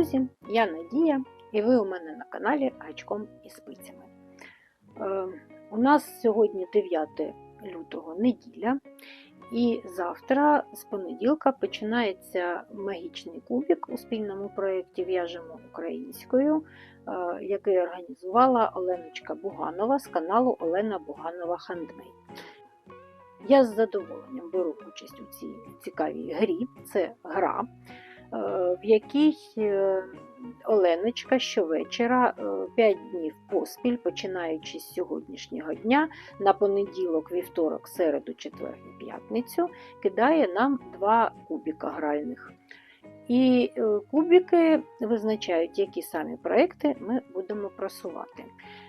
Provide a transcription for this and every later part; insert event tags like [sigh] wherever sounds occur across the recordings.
Друзі! Я Надія, і ви у мене на каналі Гачком і спицями. Е, у нас сьогодні 9 лютого неділя, і завтра з понеділка починається магічний кубик у спільному проєкті В'яжемо українською, е, який організувала Оленочка Буганова з каналу Олена Буганова Хандмейд. Я з задоволенням беру участь у цій цікавій грі. Це гра, в якій е, Оленочка щовечора 5 днів поспіль, починаючи з сьогоднішнього дня, на понеділок, вівторок, середу, четвер п'ятницю, кидає нам два кубіка гральних. І е, кубики визначають, які самі проекти ми будемо просувати.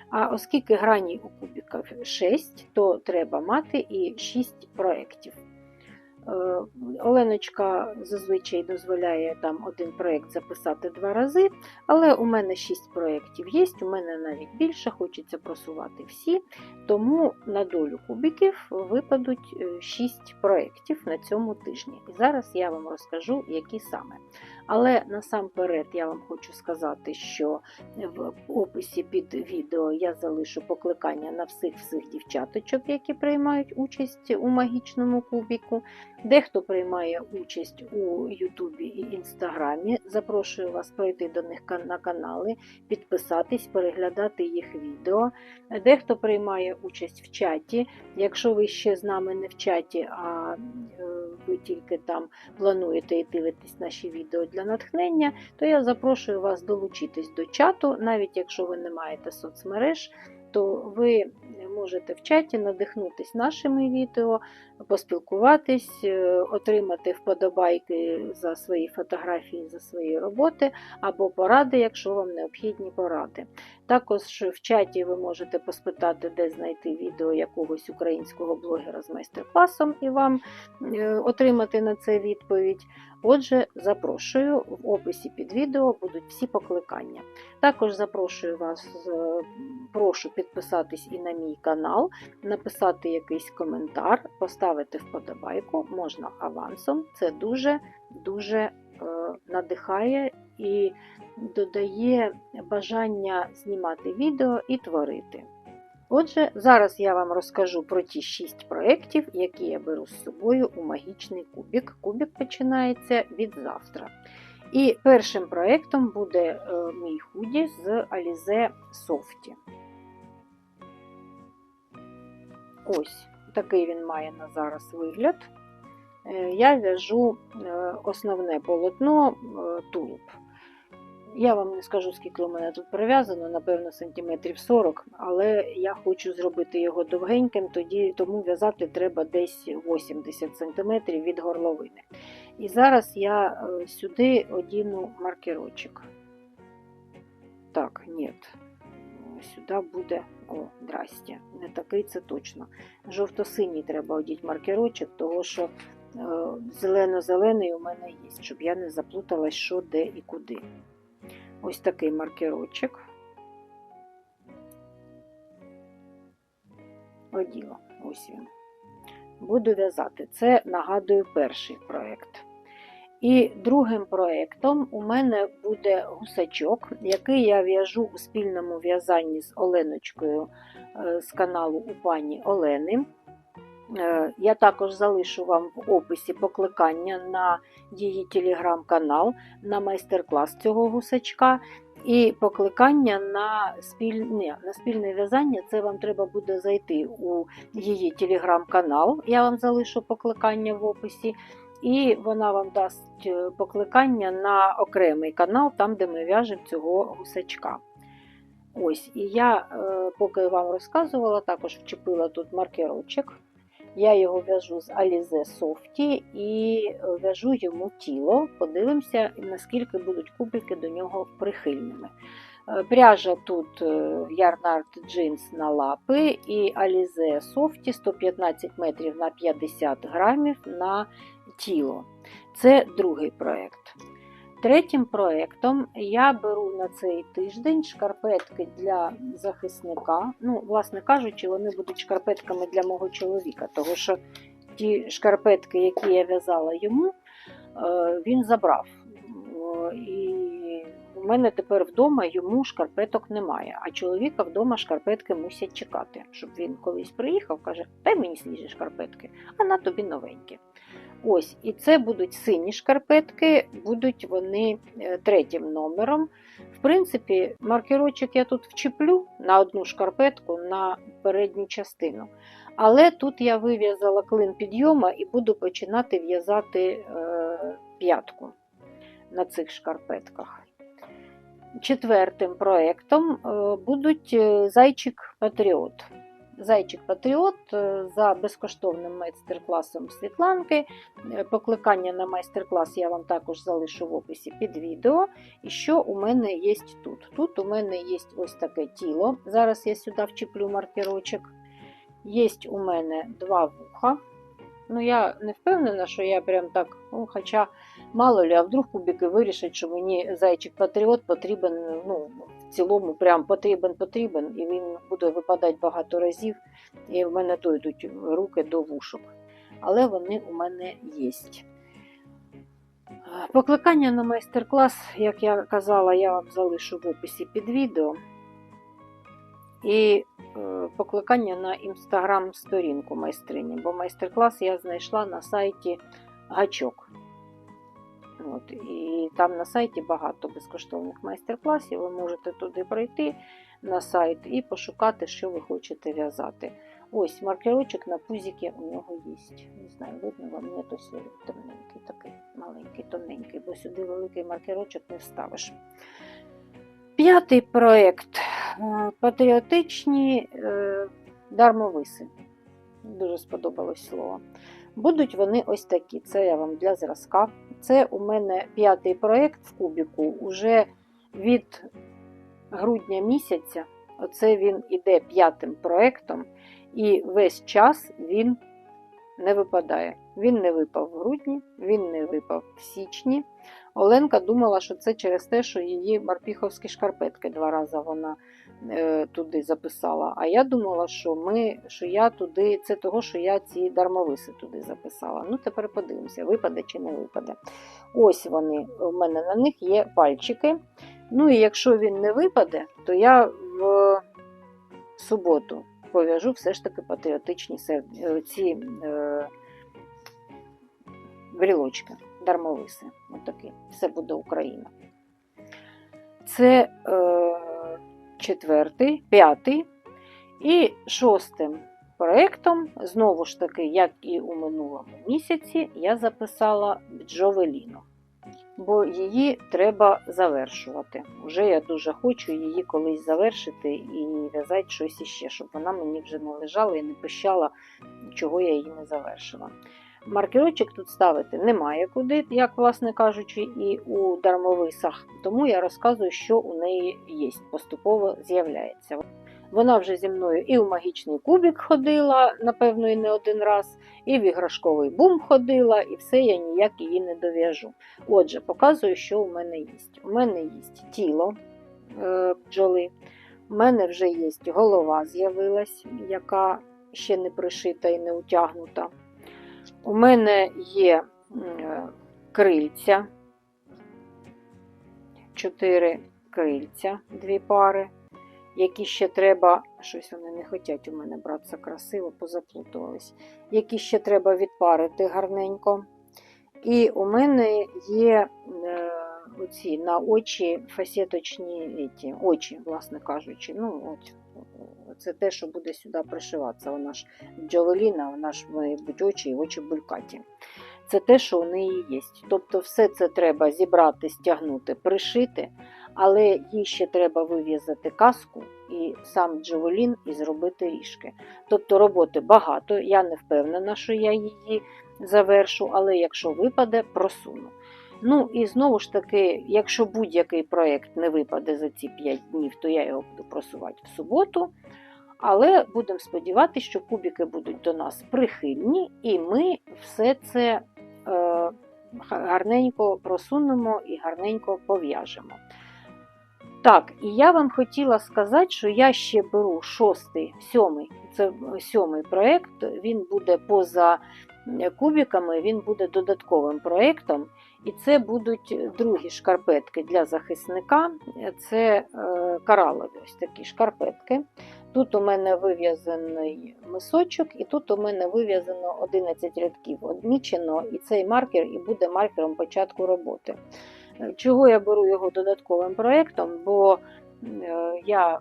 А оскільки грані у кубіках 6, то треба мати і 6 проєктів. Е, Оленочка зазвичай дозволяє там один проєкт записати два рази, але у мене 6 проєктів є, у мене навіть більше, хочеться просувати всі, тому на долю кубиків випадуть 6 проєктів на цьому тижні. І зараз я вам розкажу, які саме. Але насамперед я вам хочу сказати, що в описі під відео я залишу покликання на всіх всіх дівчаточок, які приймають участь у магічному кубіку. Дехто приймає участь у Ютубі і Інстаграмі. Запрошую вас пройти до них на канали, підписатись, переглядати їх відео. Дехто приймає участь в чаті. Якщо ви ще з нами не в чаті, а ви тільки там плануєте і дивитесь наші відео для натхнення, то я запрошую вас долучитись до чату, навіть якщо ви не маєте соцмереж. То ви можете в чаті надихнутися нашими відео, поспілкуватись, е, отримати вподобайки за свої фотографії, за свої роботи, або поради, якщо вам необхідні поради. Також в чаті ви можете поспитати, де знайти відео якогось українського блогера з майстер-класом і вам е, отримати на це відповідь. Отже, запрошую, в описі під відео будуть всі покликання. Також запрошую вас, е, прошу підписатись і на мій канал, написати якийсь коментар, поставити вподобайку, можна авансом. Це дуже-дуже е, надихає і додає бажання знімати відео і творити. Отже, зараз я вам розкажу про ті 6 проєктів, які я беру з собою у магічний кубік. Кубік починається від завтра. І першим проєктом буде е, мій худі з Alize Softy. Ось такий він має на зараз вигляд. Е, я в'яжу е, основне полотно тулуб. Я вам не скажу, скільки у мене тут прив'язано, напевно, сантиметрів 40, але я хочу зробити його довгеньким, тоді, тому в'язати треба десь 80 см від горловини. І зараз я е, сюди одіну маркерочок. Так, ні. Сюди буде, о, здрасте, не такий це точно. Жовто-синій треба одіти маркерочок, тому що е, зелено-зелений у мене є, щоб я не заплуталась, що де і куди. Ось такий маркерочок. Оділа, ось він. Буду в'язати. Це, нагадую, перший проєкт. І другим проєктом у мене буде гусачок, який я в'яжу у спільному в'язанні з Оленочкою е, з каналу у пані Олени. Е, я також залишу вам в описі покликання на її телеграм-канал, на майстер-клас цього гусачка. І покликання на спільне на спільне в'язання це вам треба буде зайти у її телеграм-канал. Я вам залишу покликання в описі, і вона вам дасть е, покликання на окремий канал, там, де ми в'яжемо цього гусачка. Ось, І я, е, поки вам розказувала, також вчепила тут маркерочок. Я його в'яжу з Alize Софті і е, в'яжу йому тіло. Подивимося, наскільки будуть кубики до нього прихильними. Е, пряжа тут ярнард джинс на лапи і Alize Softy 115 метрів на 50 грамів на тіло. Це другий проєкт. Третім проєктом я беру на цей тиждень шкарпетки для захисника. Ну, власне кажучи, вони будуть шкарпетками для мого чоловіка, тому що ті шкарпетки, які я в'язала йому, е, він забрав. І у мене тепер вдома йому шкарпеток немає, а чоловіка вдома шкарпетки мусять чекати, щоб він колись приїхав, каже, дай мені свіжі шкарпетки, а на тобі новенькі. Ось, і це будуть сині шкарпетки, будуть вони е, третім номером. В принципі, маркерочок я тут вчеплю на одну шкарпетку на передню частину. Але тут я вив'язала клин підйома і буду починати в'язати е, п'ятку на цих шкарпетках. Четвертим проєктом е, будуть е, зайчик Патріот. За безкоштовним майстер-класом Світланки. Е, Покликання на майстер-клас я вам також залишу в описі під відео. І що у мене є тут? Тут у мене є ось таке тіло. Зараз я сюди вчеплю маркерочок. Є у мене два вуха. Ну, я не впевнена, що я прям так, ну, хоча мало ли, а вдруг кубики вирішать, що мені зайчик патріот потрібен, ну, цілому прям потрібен, потрібен, і він буде випадати багато разів, і в мене дойдуть руки до вушок. Але вони у мене є. Покликання на майстер-клас, як я казала, я вам залишу в описі під відео. І е, покликання на інстаграм-сторінку майстрині, бо майстер-клас я знайшла на сайті Гачок. От, і там на сайті багато безкоштовних майстер-класів. Ви можете туди пройти на сайт і пошукати, що ви хочете в'язати. Ось маркерочок на пузіки у нього є. Не знаю, видно вам, ні, то темненький, такий маленький, тоненький, бо сюди великий маркерочок не вставиш. П'ятий проєкт е, патріотичні е, дармовиси. Дуже сподобалось слово. Будуть вони ось такі. Це я вам для зразка. Це у мене п'ятий проєкт в кубіку. Уже від грудня місяця. Оце він іде п'ятим проєктом, і весь час він не випадає. Він не випав в грудні, він не випав в січні. Оленка думала, що це через те, що її марпіховські шкарпетки два рази вона туди записала. А я думала, що ми, що я туди, це того, що я ці дармовиси туди записала. Ну, тепер подивимося, випаде чи не випаде. Ось вони, у мене на них є пальчики. Ну і якщо він не випаде, то я в суботу пов'яжу все ж таки патріотичні е, ці е, брілочки, дармовиси. Отакі. Все буде Україна. Це е, четвертий, п'ятий і шостим проєктом, знову ж таки, як і у минулому місяці, я записала Джовеліну. Бо її треба завершувати. Уже я дуже хочу її колись завершити і в'язати щось іще, щоб вона мені вже не лежала і не пищала, чого я її не завершила. Маркерочок тут ставити немає куди, як власне кажучи, і у дармовисах. Тому я розказую, що у неї є, поступово з'являється. Вона вже зі мною і в магічний кубик ходила, напевно, і не один раз, і в іграшковий бум ходила, і все я ніяк її не дов'яжу. Отже, показую, що у мене є. У мене є тіло е, бджоли, у мене вже є голова з'явилась, яка ще не пришита і не утягнута. У мене є крильця, чотири крильця, дві пари, які ще треба, щось вони не хочуть у мене братися красиво, позаплутувались, які ще треба відпарити гарненько. І у мене є е, оці на очі фасеточні ці, очі, власне кажучи. Ну, от, це те, що буде сюди пришиватися. Вона ж джавеліна, вона ж має очі і очі булькаті. Це те, що у неї є. Тобто, все це треба зібрати, стягнути, пришити, але їй ще треба вив'язати каску і сам джавелін і зробити ріжки. Тобто роботи багато. Я не впевнена, що я її завершу, але якщо випаде, просуну. Ну і знову ж таки, якщо будь-який проєкт не випаде за ці 5 днів, то я його буду просувати в суботу. Але будемо сподіватися, що кубики будуть до нас прихильні, і ми все це е, гарненько просунемо і гарненько пов'яжемо. Так, і я вам хотіла сказати, що я ще беру шостий, сьомий, це сьомий проєкт, він буде поза е, кубиками він буде додатковим проєктом. І це будуть другі шкарпетки для захисника. Це е, коралові ось такі шкарпетки. Тут у мене вив'язаний мисочок, і тут у мене вив'язано 11 рядків одмічено, і цей маркер і буде маркером початку роботи. Е, Чого я беру його додатковим проєктом? Бо е, я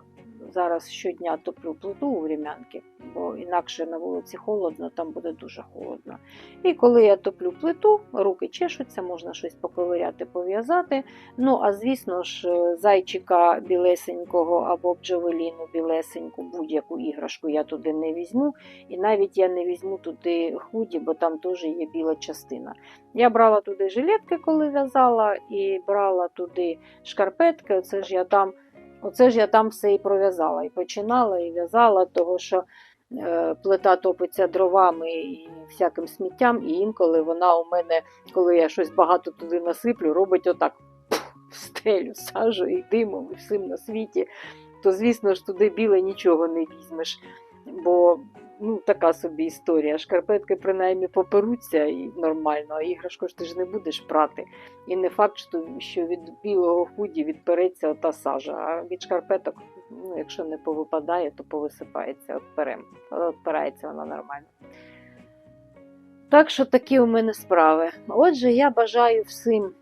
зараз щодня топлю плиту у Врем'янки, бо інакше на вулиці холодно, там буде дуже холодно. І коли я топлю плиту, руки чешуться, можна щось поковиряти, пов'язати. Ну, а звісно ж, е, зайчика білесенького або бджовеліну білесеньку, будь-яку іграшку я туди не візьму. І навіть я не візьму туди худі, бо там теж є біла частина. Я брала туди жилетки, коли в'язала, і брала туди шкарпетки. Оце ж я там, оце ж я там все і пров'язала. І починала, і в'язала, того що е, плита топиться дровами і всяким сміттям, і інколи вона у мене, коли я щось багато туди насиплю, робить отак в стелю, сажу і димом, і всім на світі. То, звісно ж, туди біле нічого не візьмеш. Бо ну, така собі історія. Шкарпетки принаймні поперуться і нормально, а іграшку ти ж не будеш прати. І не факт, що- від білого худі відпереться ота сажа, а від шкарпеток, ну, якщо не повипадає, то повисипається, отперем. Отпирається вона нормально. Так що такі у мене справи. Отже, я бажаю всім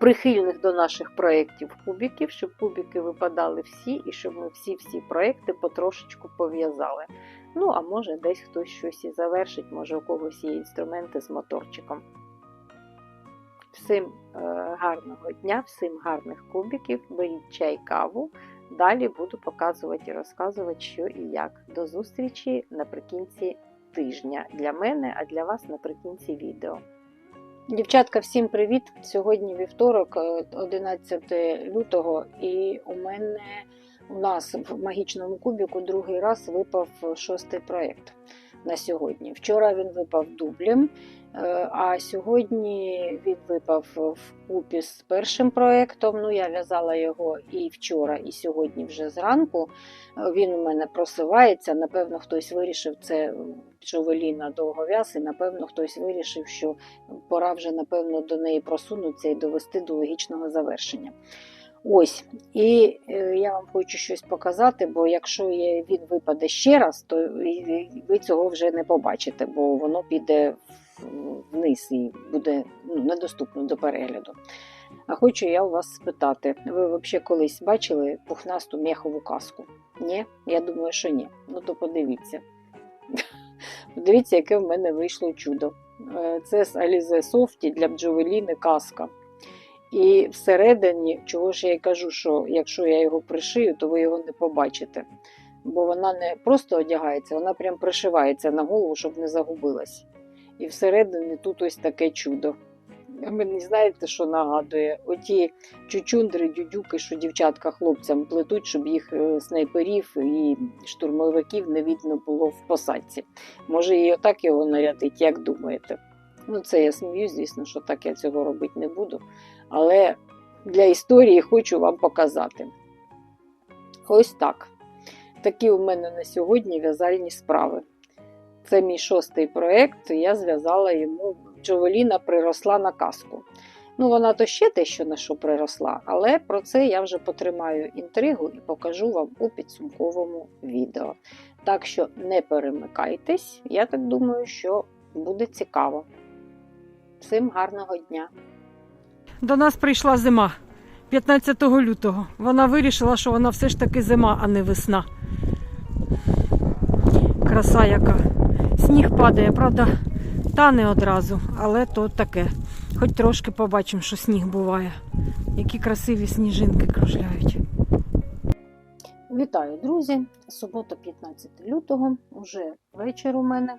прихильних до наших проєктів кубиків, щоб кубики випадали всі, і щоб ми всі-всі проєкти потрошечку пов'язали. Ну, а може, десь хтось щось і завершить, може, у когось є інструменти з моторчиком. Всім е, гарного дня, всім гарних кубиків, беріть чай, каву. Далі буду показувати і розказувати, що і як. До зустрічі наприкінці тижня для мене, а для вас наприкінці відео. Дівчатка, всім привіт! Сьогодні вівторок, е, 11 лютого, і у мене у нас в магічному кубіку другий раз випав шостий проєкт на сьогодні. Вчора він випав дублем, е, а сьогодні він випав вкупі з першим проєктом. Ну, я в'язала його і вчора, і сьогодні вже зранку. Е, Він у мене просивається. Напевно, хтось вирішив це Джовеліна довгов'яз, і напевно хтось вирішив, що пора вже, напевно, до неї просунутися і довести до логічного завершення. Ось, і е, я вам хочу щось показати, бо якщо він випаде ще раз, то ви цього вже не побачите, бо воно піде вниз і буде ну, недоступно до перегляду. А хочу я у вас спитати: ви взагалі колись бачили пухнасту м'яхову каску? Ні? Я думаю, що ні. Ну то подивіться. [laughs] Подивіться, яке в мене вийшло чудо. Е, Це з Alize Softy для бджовеліни каска. І всередині, чого ж я й кажу, що якщо я його пришию, то ви його не побачите. Бо вона не просто одягається, вона прям пришивається на голову, щоб не загубилась. І всередині тут ось таке чудо. Мені знаєте, що нагадує? Оті чучундри, дюдюки, що дівчатка хлопцям плетуть, щоб їх е, снайперів і штурмовиків не видно було в посадці. Може, і отак його нарядить, як думаєте? Ну, це я сміюсь, звісно, що так я цього робити не буду. Але для історії хочу вам показати. Ось так. Такі у мене на сьогодні в'язальні справи. Це мій шостий проєкт, я зв'язала йому Джовеліна приросла на каску. Ну, вона то ще те, що на що приросла, але про це я вже потримаю інтригу і покажу вам у підсумковому відео. Так що не перемикайтесь, я так думаю, що буде цікаво. Всім гарного дня! До нас прийшла зима 15 лютого. Вона вирішила, що вона все ж таки зима, а не весна. Краса яка. Сніг падає, правда, тане одразу, але то таке. Хоч трошки побачимо, що сніг буває. Які красиві сніжинки кружляють. Вітаю, друзі! Субота, 15 лютого, уже вечір у мене,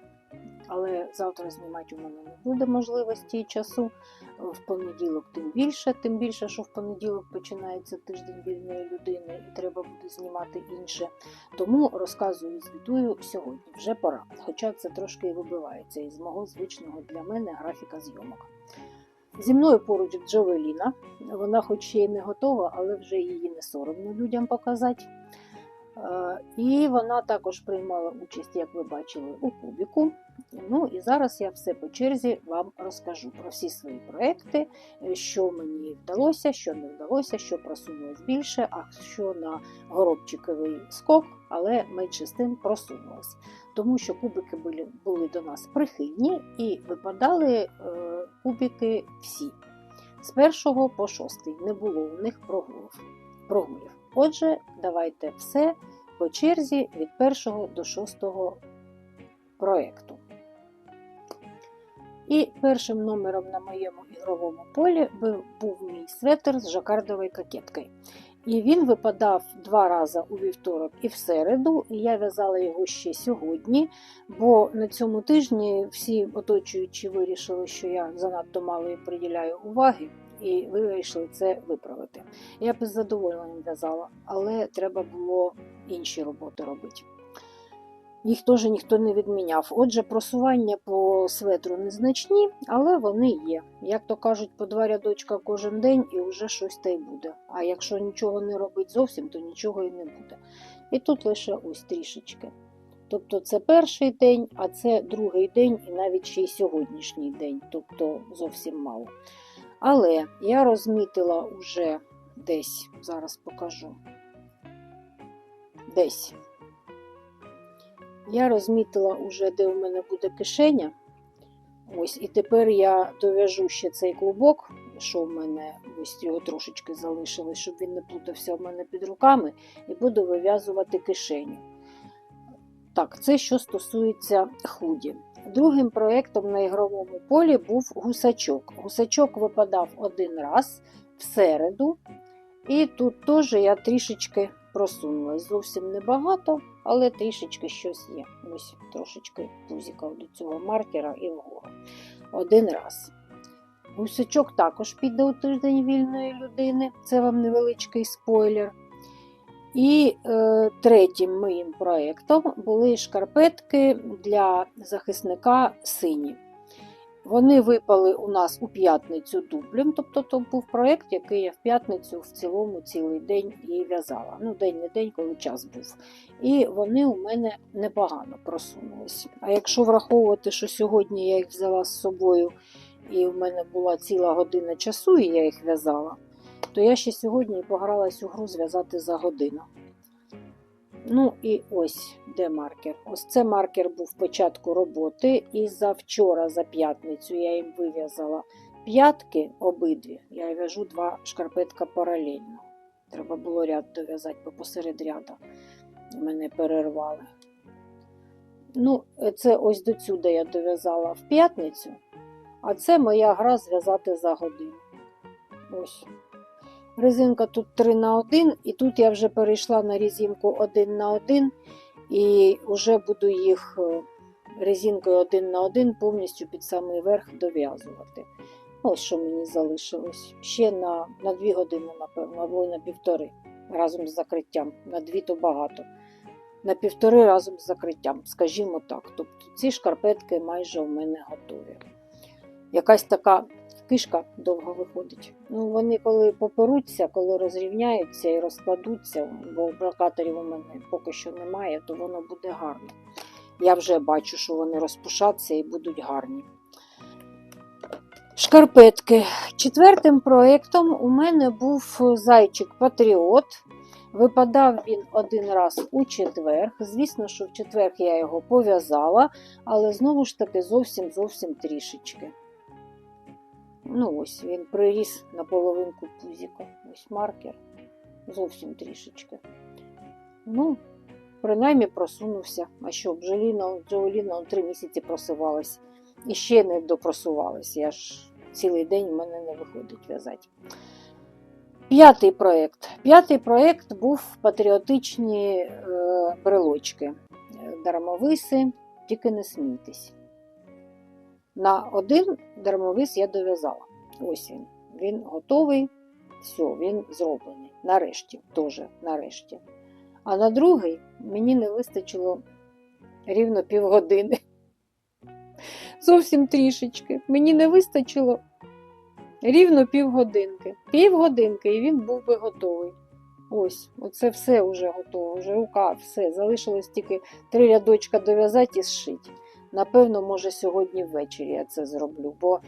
але завтра знімати у мене не буде можливості і часу. В понеділок тим більше, тим більше, що в понеділок починається тиждень вільної людини і треба буде знімати інше. Тому розказую і звітую сьогодні, вже пора. Хоча це трошки і вибивається із мого звичного для мене графіка зйомок. Зі мною поруч Джовеліна. Вона хоч ще й не готова, але вже її не соромно людям показати. Е, І вона також приймала участь, як ви бачили, у кубіку. Ну і зараз я все по черзі вам розкажу про всі свої проекти, е, що мені вдалося, що не вдалося, що просунулось більше, а що на горобчиковий скок, але менше з тим просунулось. Тому що кубики були, були до нас прихильні і випадали е, кубики всі. З першого по шостий не було у них прогулів. Отже, давайте все по черзі від першого до шостого проєкту. І першим номером на моєму ігровому полі був мій светр з жакардовою кокеткою. І він випадав два рази у вівторок і в середу, і я в'язала його ще сьогодні, бо на цьому тижні всі оточуючі вирішили, що я занадто мало їм приділяю уваги, і вирішили це виправити. Я б з задоволенням в'язала, але треба було інші роботи робити. Їх теж ніхто не відміняв. Отже, просування по светру незначні, але вони є. Як то кажуть, по два рядочка кожен день і вже щось та й буде. А якщо нічого не робить зовсім, то нічого і не буде. І тут лише ось трішечки. Тобто це перший день, а це другий день і навіть ще й сьогоднішній день, тобто зовсім мало. Але я розмітила уже десь, зараз покажу. Десь. Я розмітила уже, де у мене буде кишеня. Ось, і тепер я дов'яжу ще цей клубок, що в мене ось його трошечки залишилось, щоб він не плутався в мене під руками, і буду вив'язувати кишеню. Так, це що стосується худі. Другим проєктом на ігровому полі був гусачок. Гусачок випадав один раз в середу, і тут теж я трішечки просунулась. Зовсім небагато, але трішечки щось є. Ось трошечки пузікав до цього маркера і вгору. Один раз. Гусачок також піде у тиждень вільної людини. Це вам невеличкий спойлер. І е, третім моїм проєктом були шкарпетки для захисника сині. Вони випали у нас у п'ятницю дублем, тобто то був проєкт, який я в п'ятницю в цілому цілий день і в'язала. Ну, день не день, коли час був. І вони у мене непогано просунулись. А якщо враховувати, що сьогодні я їх взяла з собою, і в мене була ціла година часу, і я їх в'язала, то я ще сьогодні погралась у гру зв'язати за годину. Ну і ось де маркер. Ось це маркер був початку роботи, і за вчора, за п'ятницю, я їм вив'язала п'ятки обидві. Я в'яжу два шкарпетка паралельно. Треба було ряд дов'язати, бо посеред ряда мене перервали. Ну, це ось до сюди я дов'язала в п'ятницю, а це моя гра зв'язати за годину. Ось. Резинка тут 3 на 1, і тут я вже перейшла на резинку 1 на 1, і вже буду їх е, резинкою 1 на 1 повністю під самий верх дов'язувати. Ось що мені залишилось. Ще на, на 2 години, напевно, або на півтори разом з закриттям. На 2 то багато. На півтори разом з закриттям, скажімо так. Тобто ці шкарпетки майже у мене готові. Якась така кишка довго виходить. Ну, вони коли поперуться, коли розрівняються і розкладуться, бо блокаторів у мене поки що немає, то воно буде гарно. Я вже бачу, що вони розпушаться і будуть гарні. Шкарпетки. Четвертим проєктом у мене був зайчик Патріот. Випадав він один раз у четвер. Звісно, що в четвер я його пов'язала, але знову ж таки зовсім зовсім трішечки. Ну, ось він приріс на половинку пузіка. Ось маркер. Зовсім трішечки. Ну, принаймні просунувся. А що, бджоліна, Джооліна три місяці просувалась. І ще не допросувалась. Я ж цілий день в мене не виходить в'язати. П'ятий проєкт. П'ятий проєкт був патріотичні е, брелочки. Дармовиси, тільки не смійтесь. На один дармовис я дов'язала. Ось він. Він готовий. Все, він зроблений. Нарешті, теж нарешті. А на другий мені не вистачило рівно півгодини. Зовсім трішечки. Мені не вистачило рівно півгодинки. Півгодинки, і він був би готовий. Ось, оце все вже готово, вже рука, все. Залишилось тільки три рядочка дов'язати і зшити. Напевно, може, сьогодні ввечері я це зроблю, бо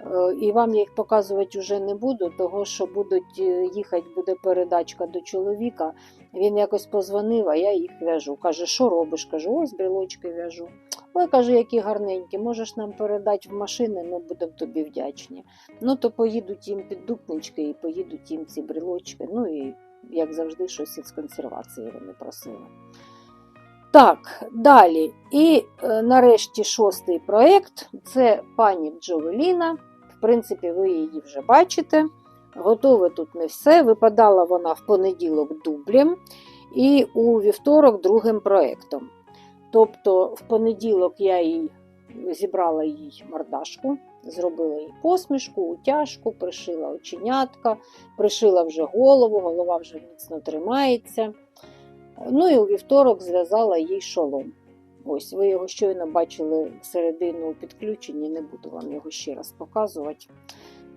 е, і вам я їх показувати вже не буду, того що будуть е, їхати, буде передачка до чоловіка. Він якось позвонив, а я їх в'яжу. Каже, що робиш? Кажу, ось брелочки в'яжу. Ой, каже, які гарненькі, можеш нам передати в машини, ми будемо тобі вдячні. Ну, то поїдуть їм піддупнички і поїдуть їм ці брелочки. Ну і, як завжди, щось із консервації вони просили. Так, далі. І е, нарешті шостий проєкт це пані Джовеліна. В принципі, ви її вже бачите. Готове тут не все. Випадала вона в понеділок дублем і у вівторок другим проєктом. Тобто, в понеділок я їй зібрала їй мордашку, зробила їй посмішку, утяжку, пришила оченятка, пришила вже голову, голова вже міцно тримається. Ну і у вівторок зв'язала їй шолом. Ось, ви його щойно бачили середину у підключенні, не буду вам його ще раз показувати.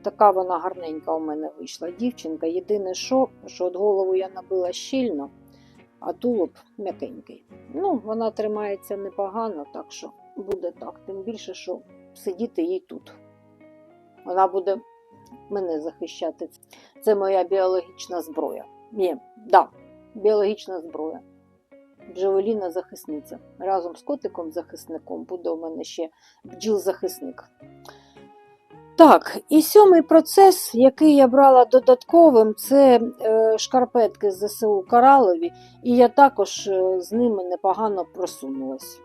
Така вона гарненька у мене вийшла дівчинка. Єдине, що, що от голову я набила щільно, а тулуб м'якенький. Ну, вона тримається непогано, так що буде так. Тим більше, що сидіти їй тут. Вона буде мене захищати. Це моя біологічна зброя. Ні, да, біологічна зброя. Джавеліна захисниця. Разом з котиком-захисником буде у мене ще бджіл-захисник. Так, і сьомий процес, який я брала додатковим, це е, шкарпетки з ЗСУ Каралові, і я також е, з ними непогано просунулась.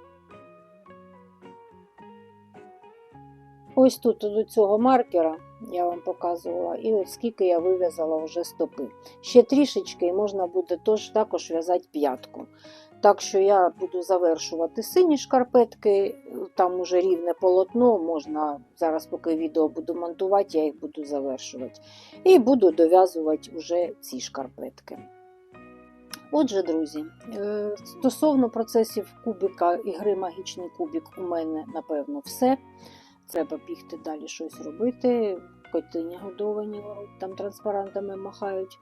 Ось тут до цього маркера я вам показувала, і от скільки я вив'язала вже стопи. Ще трішечки і можна буде тож, також в'язати п'ятку. Так що я буду завершувати сині шкарпетки, там уже рівне полотно, можна зараз, поки відео буду монтувати, я їх буду завершувати. І буду дов'язувати вже ці шкарпетки. Отже, друзі, е, стосовно процесів кубика і гри магічний кубик, у мене, напевно, все. Треба бігти далі щось робити. Котині годовані, там транспарантами махають.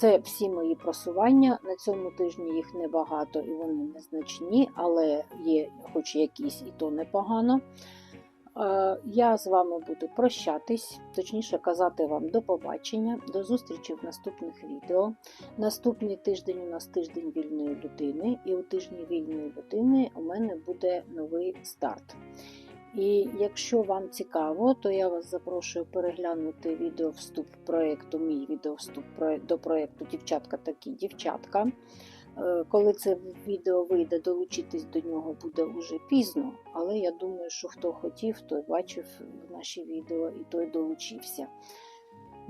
Це всі мої просування. На цьому тижні їх небагато і вони незначні, але є хоч якісь і то непогано. Е, Я з вами буду прощатись, точніше казати вам до побачення, до зустрічі в наступних відео. Наступний тиждень у нас тиждень вільної людини, і у тижні вільної людини у мене буде новий старт. І якщо вам цікаво, то я вас запрошую переглянути відеовступ проєкту, мій відеовступ до проєкту Дівчатка такі дівчатка. Е, Коли це відео вийде, долучитись до нього буде вже пізно, але я думаю, що хто хотів, той бачив наші відео і той долучився.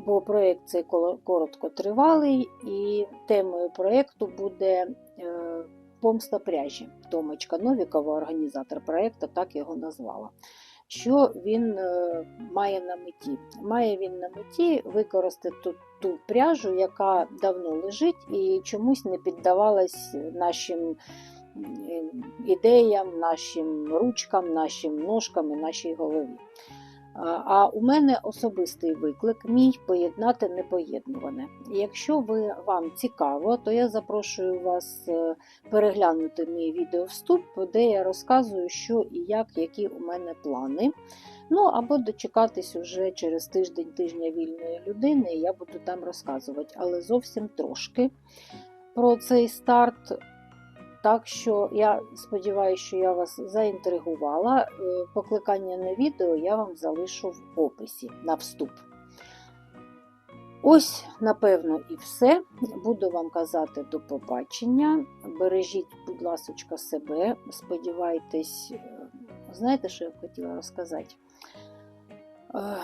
Бо проєкт цей короткотривалий, і темою проєкту буде е, помста пряжі. Томочка Новікова, організатор проєкту, так його назвала. Що він е, має на меті? Має він на меті використати ту, ту пряжу, яка давно лежить і чомусь не піддавалась нашим ідеям, нашим ручкам, нашим ножкам і нашій голові. А у мене особистий виклик мій поєднати непоєднуване. Якщо ви вам цікаво, то я запрошую вас е, переглянути мій відеовступ, де я розказую, що і як, які у мене плани. Ну або дочекатись уже через тиждень тижня вільної людини, і я буду там розказувати, але зовсім трошки про цей старт. Так що я сподіваюся, що я вас заінтригувала. Е, Покликання на відео я вам залишу в описі на вступ. Ось, напевно, і все. Буду вам казати до побачення. Бережіть, будь ласка, себе. Сподівайтесь, е, знаєте, що я хотіла розказати? Е,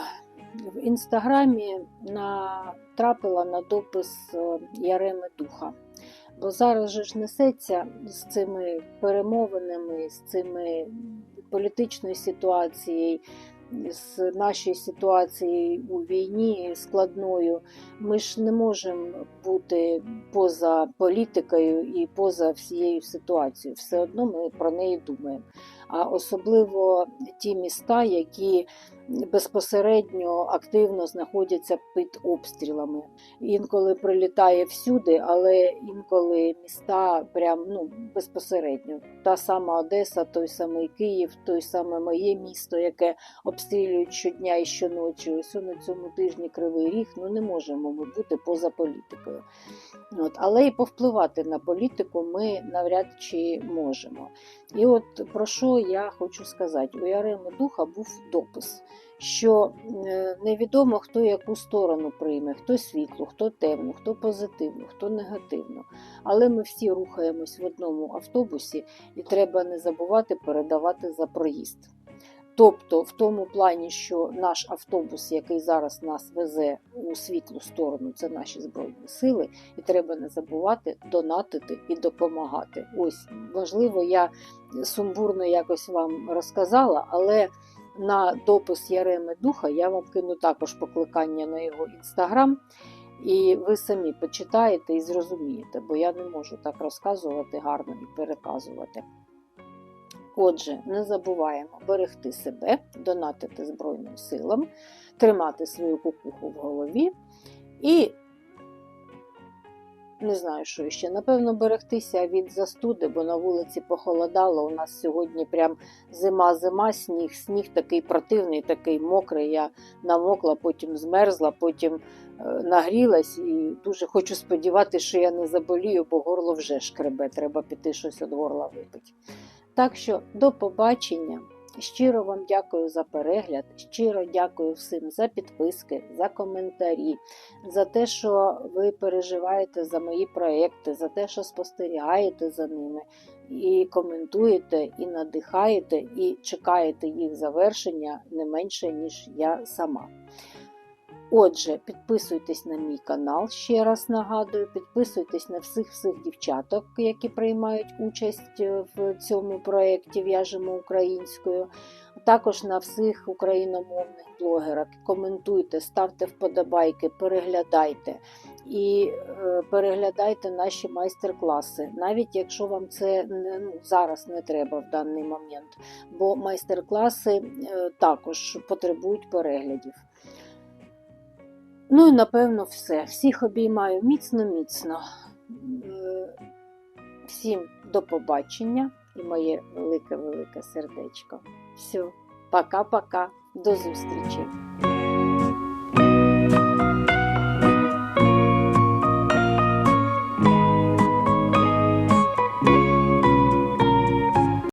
В інстаграмі натрапила на допис Яреми Духа. Бо зараз же ж несеться з цими перемовинами, з цими політичною ситуацією, з нашою ситуацією у війні складною. Ми ж не можемо бути поза політикою і поза всією ситуацією. Все одно ми про неї думаємо. а особливо ті міста, які безпосередньо активно знаходяться під обстрілами. Інколи прилітає всюди, але інколи міста прям ну, безпосередньо. Та сама Одеса, той самий Київ, той саме моє місто, яке обстрілюють щодня і щоночі. Ось на цьому тижні Кривий Ріг. Ну не можемо ми бути поза політикою. От, але і повпливати на політику ми навряд чи можемо. І от про що я хочу сказати: у Яреми Духа був допис, що е, невідомо, хто яку сторону прийме, хто світлу, хто темну, хто позитивну, хто негативну. Але ми всі рухаємось в одному автобусі, і треба не забувати передавати за проїзд. Тобто, в тому плані, що наш автобус, який зараз нас везе у світлу сторону, це наші збройні сили, і треба не забувати донатити і допомагати. Ось важливо, я сумбурно якось вам розказала, але на допис Яреми Духа я вам кину також покликання на його інстаграм. І ви самі почитаєте і зрозумієте, бо я не можу так розказувати гарно і переказувати. Отже, не забуваємо берегти себе, донатити Збройним силам, тримати свою кукуху в голові і, не знаю, що ще, напевно, берегтися від застуди, бо на вулиці похолодало. У нас сьогодні прям зима-зима, сніг, сніг такий противний, такий мокрий. Я намокла, потім змерзла, потім е, нагрілась і дуже хочу сподіватися, що я не заболію, бо горло вже шкребе. Треба піти щось від горла випити. Так що до побачення. Щиро вам дякую за перегляд, щиро дякую всім за підписки, за коментарі, за те, що ви переживаєте за мої проекти, за те, що спостерігаєте за ними, і коментуєте, і надихаєте, і чекаєте їх завершення не менше, ніж я сама. Отже, підписуйтесь на мій канал, ще раз нагадую, підписуйтесь на всіх всіх дівчаток, які приймають участь е, в цьому проєкті В'яжемо українською. Також на всіх україномовних блогерах. Коментуйте, ставте вподобайки, переглядайте і е, переглядайте наші майстер-класи, навіть якщо вам це ну, зараз не треба в даний момент, бо майстер-класи е, також потребують переглядів. Ну і напевно все. Всіх обіймаю міцно-міцно. Всім до побачення і моє велике-велике сердечко. Все, пока-пока, до зустрічі!